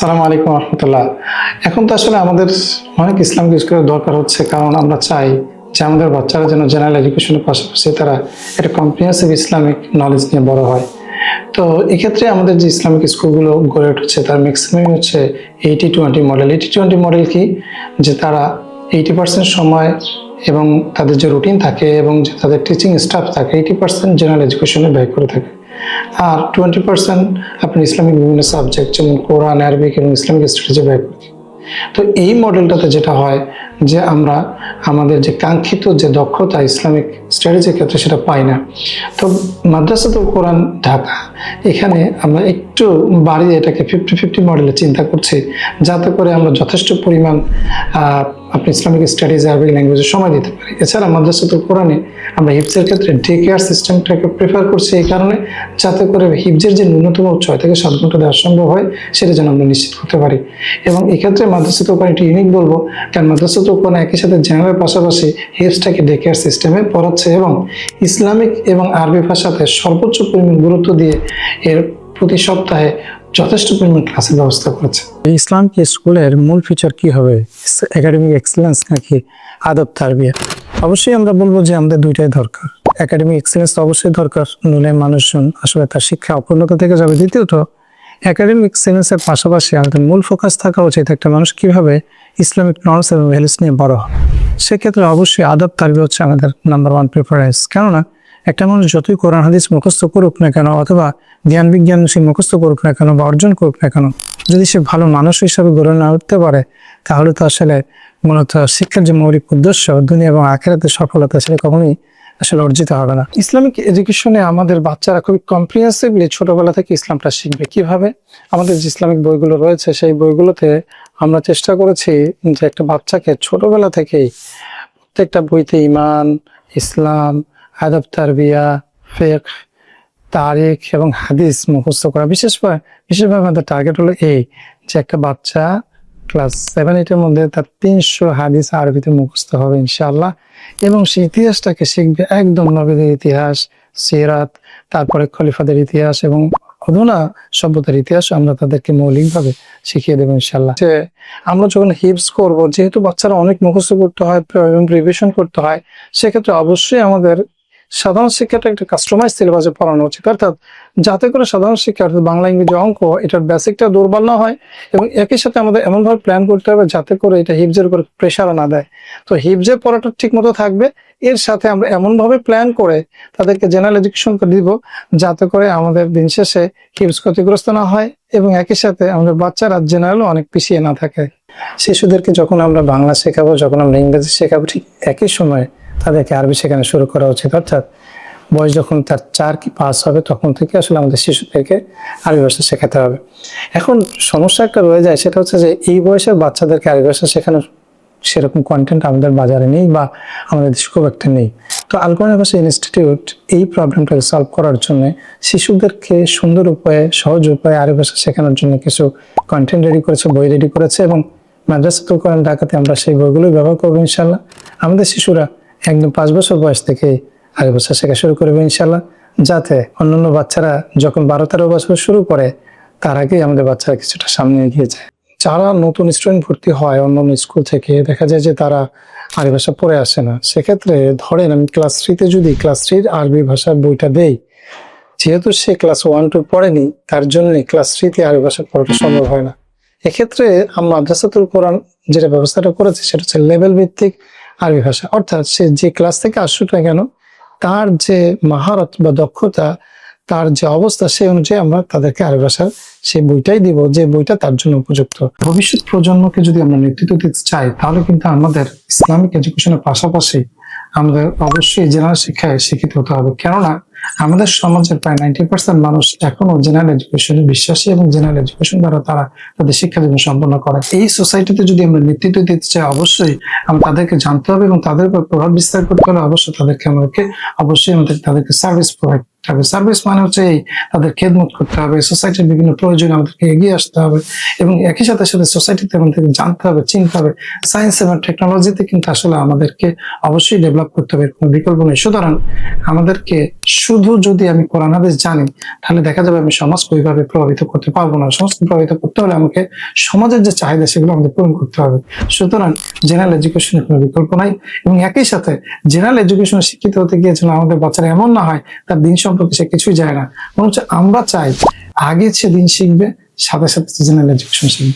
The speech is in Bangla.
সালাম আলাইকুম রহমতুল্লাহ। এখন তো আসলে আমাদের অনেক ইসলামিক স্কুলের দরকার হচ্ছে, কারণ আমরা চাই যে আমাদের বাচ্চারা যেন জেনারেল এডুকেশনের পাশাপাশি তারা একটা কম্প্রিহেন্সিভ ইসলামিক নলেজ নিয়ে বড় হয়। তো এক্ষেত্রে আমাদের যে ইসলামিক স্কুলগুলো গড়ে উঠেছে, তার ম্যাক্সিমাম হচ্ছে eighty twenty model eighty twenty model কি? যে তারা এইটি পার্সেন্ট সময় এবং তাদের যে রুটিন থাকে এবং যে তাদের টিচিং স্টাফ থাকে এইটি পার্সেন্ট জেনারেল এডুকেশনে ব্যয় করে থাকে। আর টোয়েন্টি পার্সেন্ট আপনি ইসলামিক বিভিন্ন সাবজেক্ট যেমন কোরআন আরবিক এবং ইসলামিক স্টাডিজে ব্যয় করি তো এই মডেলটাতে যেটা হয় যে আমরা আমাদের যে কাঙ্ক্ষিত যে দক্ষতা, ইসলামিক স্ট্র্যাটেজির ক্ষেত্রে সেটা পাই না। তো মাদ্রাসাতুল কোরআন ঢাকা, এখানে আমরা একটু বাড়িয়ে এটাকে ফিফটি ফিফটি মডেলে চিন্তা করছি, যাতে করে আমরা যথেষ্ট পরিমাণ আপনি ইসলামিক স্টাডিজ আরবিক ল্যাঙ্গুয়েজে সময় দিতে পারি। এছাড়া মাদ্রাসাতুল কোরআনে আমরা হিপসের ক্ষেত্রে ডে কেয়ার সিস্টেমটাকে প্রেফার করছি এই কারণে, যাতে করে হিপজের যে ন্যূনতম ছয় থেকে সাত ঘণ্টা দেওয়া সম্ভব হয়, সেটা যেন আমরা নিশ্চিত করতে পারি। এবং এক্ষেত্রে মাদ্রাসাতুল কোরআন একটি ইউনিক বলব, কারণ মাদ্রাসাতুল কোরআন একই সাথে জেনারেল পাশাপাশি হিপসটাকে ডে কেয়ার সিস্টেমে পড়াচ্ছে এবং ইসলামিক এবং আরবি ভাষাতে সর্বোচ্চ পরিমাণ গুরুত্ব দিয়ে এর প্রতি সপ্তাহে যথেষ্ট পরিমাণ ক্লাসের ব্যবস্থা করেছে। ইসলামিক স্কুলের মূল ফিচার কি হবে? একাডেমিক এক্সেলেন্স নাকি আদব তারবিয়া? অবশ্যই আমরা বলব যে আমাদের দুইটাই দরকার। একাডেমিক এক্সেলেন্স অবশ্যই দরকার। নইলে মানুষজন আসলে তার শিক্ষা অপূর্ণতা থেকে যাবে। দ্বিতীয়ত একাডেমিক এক্সেলেন্সের পাশাপাশি আমাদের মূল ফোকাস থাকা উচিত একটা মানুষ কীভাবে ইসলামিক নর্মস এবং ভ্যালুস নিয়ে বড় হয়। সেক্ষেত্রে অবশ্যই আদব তারবি হচ্ছে আমাদের নাম্বার ওয়ান প্রিফারেন্স কেননা একটা মানুষ যতই কোরআন, হাদিস মুখস্থ করুক না কেন অথবা জ্ঞান বিজ্ঞান সে মুখস্থ করুক না কেন বা অর্জন করুক না কেন, যদি সে ভালো মানুষ হিসাবে গড়ে না উঠতে পারে, তাহলে তো আসলে মূলত শিক্ষার যে মৌলিক উদ্দেশ্য, দুনিয়া এবং আখেরাতে সফলতা সেটা কখনোই আসলে অর্জিত হবে না। ইসলামিক এডুকেশনে আমাদের বাচ্চারা খুবই কম্প্রিহেন্সিভলি ছোটবেলা থেকে ইসলামটা শিখবে। কীভাবে? আমাদের যে ইসলামিক বইগুলো রয়েছে, সেই বইগুলোতে আমরা চেষ্টা করেছি যে একটা বাচ্চাকে ছোটবেলা থেকেই প্রত্যেকটা বইতে ইমান, ইসলাম, আদব, তারবিয়া ফেক তারিখ এবং হাদিস মুখস্থ করা। বিশেষভাবে বিশেষভাবে আমাদের টার্গেট হলো এই যে একটা বাচ্চা ক্লাস সেভেন এইটের মধ্যে তার তিনশো হাদিস আরবিতে মুখস্থ হবে ইনশাআল্লাহ। এবং সেই ইতিহাসটাকে শিখবে একদম নবীদের ইতিহাস, সিরাত, তারপরে খলিফাদের ইতিহাস এবং অধুনা সভ্যতার ইতিহাস আমরা তাদেরকে মৌলিকভাবে শিখিয়ে দেবো ইনশাল্লাহ যে আমরা যখন হিপস করব, যেহেতু বাচ্চারা অনেক মুখস্থ করতে হয়, এবং রিভিশন করতে হয়, সেক্ষেত্রে অবশ্যই আমাদের সাধারণ শিক্ষাটা একটা কাস্টমাইজ সিলেবাসে পড়ানো উচিত। অর্থাৎ যাতে করে সাধারণ শিক্ষা অর্থাৎ বাংলা ইংরেজি অঙ্ক, এটার বেসিকটা দুর্বল না হয় এবং একই সাথে আমাদের এমনভাবে প্ল্যান করতে হবে যাতে করে এটা হিপজের উপর প্রেশার না দেয়। তো হিপজের পড়াটা ঠিক মতো থাকবে। এর সাথে আমরা এমনভাবে প্ল্যান করে তাদেরকে জেনারেল এডুকেশন দিব যাতে করে আমাদের দিন শেষে হিপস ক্ষতিগ্রস্ত না হয় এবং একই সাথে আমাদের বাচ্চারা জেনারেলও অনেক পিছিয়ে না থাকে। শিশুদেরকে যখন আমরা বাংলা শেখাবো, যখন আমরা ইংরেজি শেখাবো, ঠিক একই সময়ে তাদেরকে আরবি শেখানো শুরু করা উচিত। অর্থাৎ বয়স যখন তার চার কি পাস হবে, তখন থেকে আসলে আমাদের শিশুদেরকে আরবি ভাষা শেখাতে হবে। এখন সমস্যা একটা রয়ে যায়, সেটা হচ্ছে যে এই বয়সের বাচ্চাদেরকে আরবি ভাষা শেখানোর সেরকম কন্টেন্ট আমাদের বাজারে নেই বা আমাদের দেশে খুব একটা নেই। তো আলকোয়ানা ভাষা ইনস্টিটিউট এই প্রবলেমটাকে সলভ করার জন্য শিশুদেরকে সুন্দর উপায়ে, সহজ উপায়ে আরবি ভাষা শেখানোর জন্য কিছু কন্টেন্ট রেডি করেছে, বই রেডি করেছে এবং মাদ্রাসাতুল কোরআন ঢাকাতে আমরা সেই বইগুলো ব্যবহার করব ইনশাল্লাহ আমাদের শিশুরা একদম পাঁচ বছর বয়স থেকে আরবি ভাষা শেখা শুরু করবে ইনশাল্লাহ যাতে অন্যান্য বাচ্চারা যখন বারো তেরো বছর শুরু করে, তার আগেই আমাদের বাচ্চারা কিছুটা সামনে এগিয়ে যায়। যারা নতুন স্টুডেন্ট ভর্তি হয় অন্য অন্য স্কুল থেকে, দেখা যায় যে তারা আরবি ভাষা পড়ে আসে না। সেক্ষেত্রে ধরেন আমি ক্লাস থ্রিতে যদি ক্লাস থ্রির আরবি ভাষার বইটা দেই, যেহেতু সে ক্লাস ওয়ান টু পড়েনি, তার জন্য ক্লাস থ্রিতে আরবি ভাষা পড়াটা সম্ভব হয় না। এক্ষেত্রে আমরা মাদ্রাসাতুল কোরআন যেটা ব্যবস্থাটা করেছে, সেটা হচ্ছে লেভেল ভিত্তিক আরবি ভাষা। অর্থাৎ সে যে ক্লাস থেকে আসুক কেন, তার যে মাহারত বা দক্ষতা, তার যে অবস্থা, সেই অনুযায়ী আমরা তাদেরকে আরবি ভাষার সেই বইটাই দিব, যে বইটা তার জন্য উপযুক্ত। ভবিষ্যৎ প্রজন্মকে যদি আমরা নেতৃত্ব দিতে চাই, তাহলে কিন্তু আমাদের ইসলামিক এডুকেশনের পাশাপাশি আমাদের অবশ্যই জেনারেল শিক্ষায় শিক্ষিত হতে হবে। কেননা আমাদের সমাজের প্রায় নাইনটি পার্সেন্ট মানুষ এখনও জেনারেল এডুকেশনে বিশ্বাসী এবং জেনারেল এডুকেশন দ্বারা তারা তাদের শিক্ষা জীবন সম্পন্ন করে। এই সোসাইটিতে যদি আমরা নেতৃত্ব দিতে চাই, অবশ্যই আমরা তাদেরকে জানতে হবে এবং তাদের উপর প্রভাব বিস্তার করতে হলে অবশ্যই তাদেরকে আমাদেরকে, অবশ্যই আমাদের তাদেরকে সার্ভিস প্রোভাইড হবে সার্ভিস মানে হচ্ছে এই তাদের খেদমত করতে হবে সোসাইটির বিভিন্ন প্রয়োজনে আমাদেরকে এগিয়ে আসতে হবে এবং একই সাথে সাথে সোসাইটিতে আমাদেরকে জানতে হবে, চিনতে হবে। সায়েন্স এবং টেকনোলজিতে কিন্তু আসলে আমাদেরকে অবশ্যই ডেভেলপ করতে হবে কোনো বিকল্প নেই। সুতরাং আমাদেরকে শুধু যদি আমি কোরআন, হাদিস জানি, তাহলে দেখা যাবে আমি সমাজকে ওইভাবে প্রভাবিত করতে পারব না। সমাজকে প্রভাবিত করতে হলে আমাকে সমাজের যে চাহিদা, সেগুলো আমাদের পূরণ করতে হবে। সুতরাং জেনারেল এডুকেশনের কোনো বিকল্প নাই এবং একই সাথে জেনারেল এডুকেশনে শিক্ষিত হতে গিয়ে যেন আমাদের বাচ্চারা এমন না হয়, তার দিন সম্পর্কে সে কিছুই যায় না। মনে হচ্ছে আমরা চাই, আগে সেদিন শিখবে, সাথে সাথে জেনারেল এডুকেশন শিখবে।